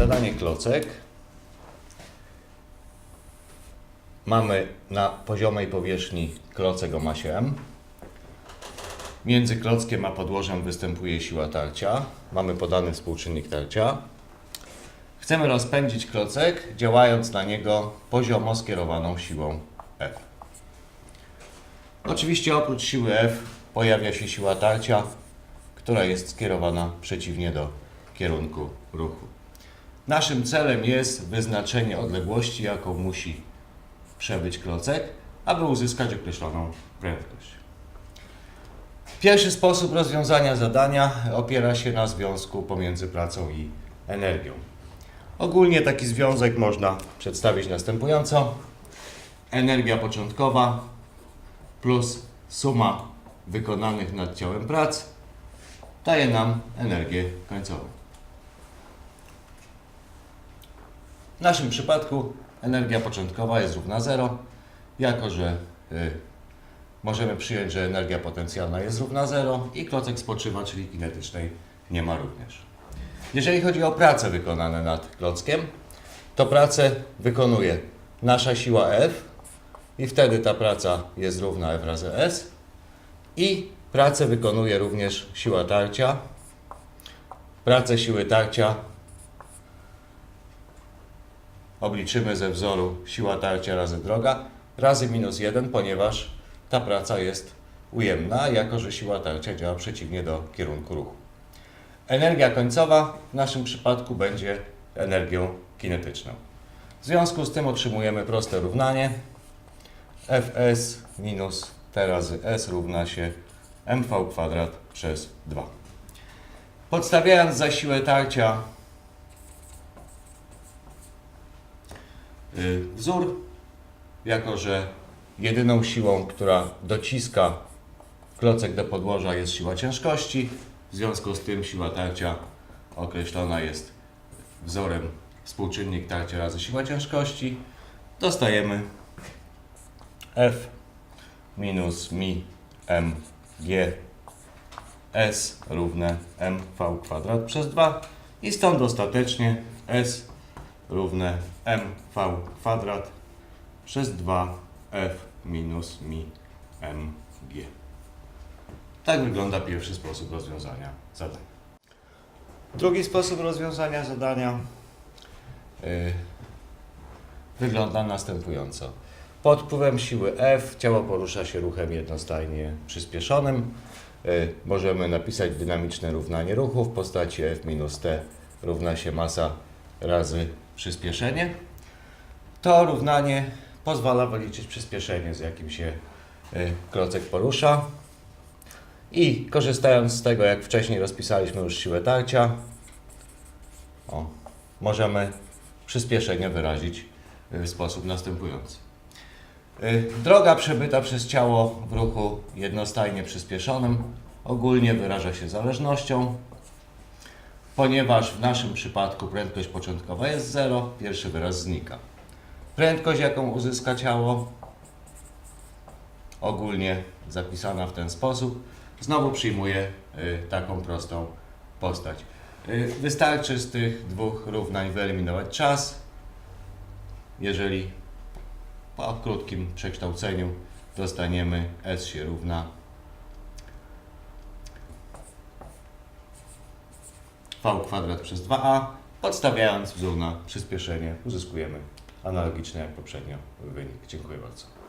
Zadanie klocek. Mamy na poziomej powierzchni klocek o masie M. Między klockiem a podłożem występuje siła tarcia. Mamy podany współczynnik tarcia. Chcemy rozpędzić klocek, działając na niego poziomo skierowaną siłą F. Oczywiście oprócz siły F pojawia się siła tarcia, która jest skierowana przeciwnie do kierunku ruchu. Naszym celem jest wyznaczenie odległości, jaką musi przebyć klocek, aby uzyskać określoną prędkość. Pierwszy sposób rozwiązania zadania opiera się na związku pomiędzy pracą i energią. Ogólnie taki związek można przedstawić następująco. Energia początkowa plus suma wykonanych nad ciałem prac daje nam energię końcową. W naszym przypadku energia początkowa jest równa 0, jako że y, możemy przyjąć, że energia potencjalna jest równa 0 i klocek spoczywa, czyli kinetycznej nie ma również. Jeżeli chodzi o prace wykonane nad klockiem, to pracę wykonuje nasza siła F i wtedy ta praca jest równa F razy S i pracę wykonuje również siła tarcia. Pracę siły tarcia obliczymy ze wzoru siła tarcia razy droga razy minus 1, ponieważ ta praca jest ujemna, jako że siła tarcia działa przeciwnie do kierunku ruchu. Energia końcowa w naszym przypadku będzie energią kinetyczną. W związku z tym otrzymujemy proste równanie. Fs minus T razy S równa się mv kwadrat przez 2. Podstawiając za siłę tarcia wzór, jako że jedyną siłą, która dociska klocek do podłoża jest siła ciężkości, w związku z tym siła tarcia określona jest wzorem współczynnik tarcia razy siła ciężkości, dostajemy F minus mi m g s równe mv kwadrat przez 2 i stąd ostatecznie s równe mv kwadrat przez 2 f minus mi mg. Tak wygląda pierwszy sposób rozwiązania zadania. Drugi sposób rozwiązania zadania y, wygląda następująco. Pod wpływem siły F ciało porusza się ruchem jednostajnie przyspieszonym. Y, Możemy napisać dynamiczne równanie ruchu w postaci F minus T równa się masa razy przyspieszenie. To równanie pozwala wyliczyć przyspieszenie, z jakim się y, klocek porusza. I korzystając z tego, jak wcześniej rozpisaliśmy już siłę tarcia, o, możemy przyspieszenie wyrazić y, w sposób następujący. Y, Droga przebyta przez ciało w ruchu jednostajnie przyspieszonym ogólnie wyraża się zależnością. Ponieważ w naszym przypadku prędkość początkowa jest 0, pierwszy wyraz znika. Prędkość, jaką uzyska ciało, ogólnie zapisana w ten sposób, znowu przyjmuje y, taką prostą postać. Y, Wystarczy z tych dwóch równań wyeliminować czas. Jeżeli po krótkim przekształceniu dostaniemy S się równa V kwadrat przez 2a. Podstawiając wzór na przyspieszenie uzyskujemy analogiczny jak poprzednio wynik. Dziękuję bardzo.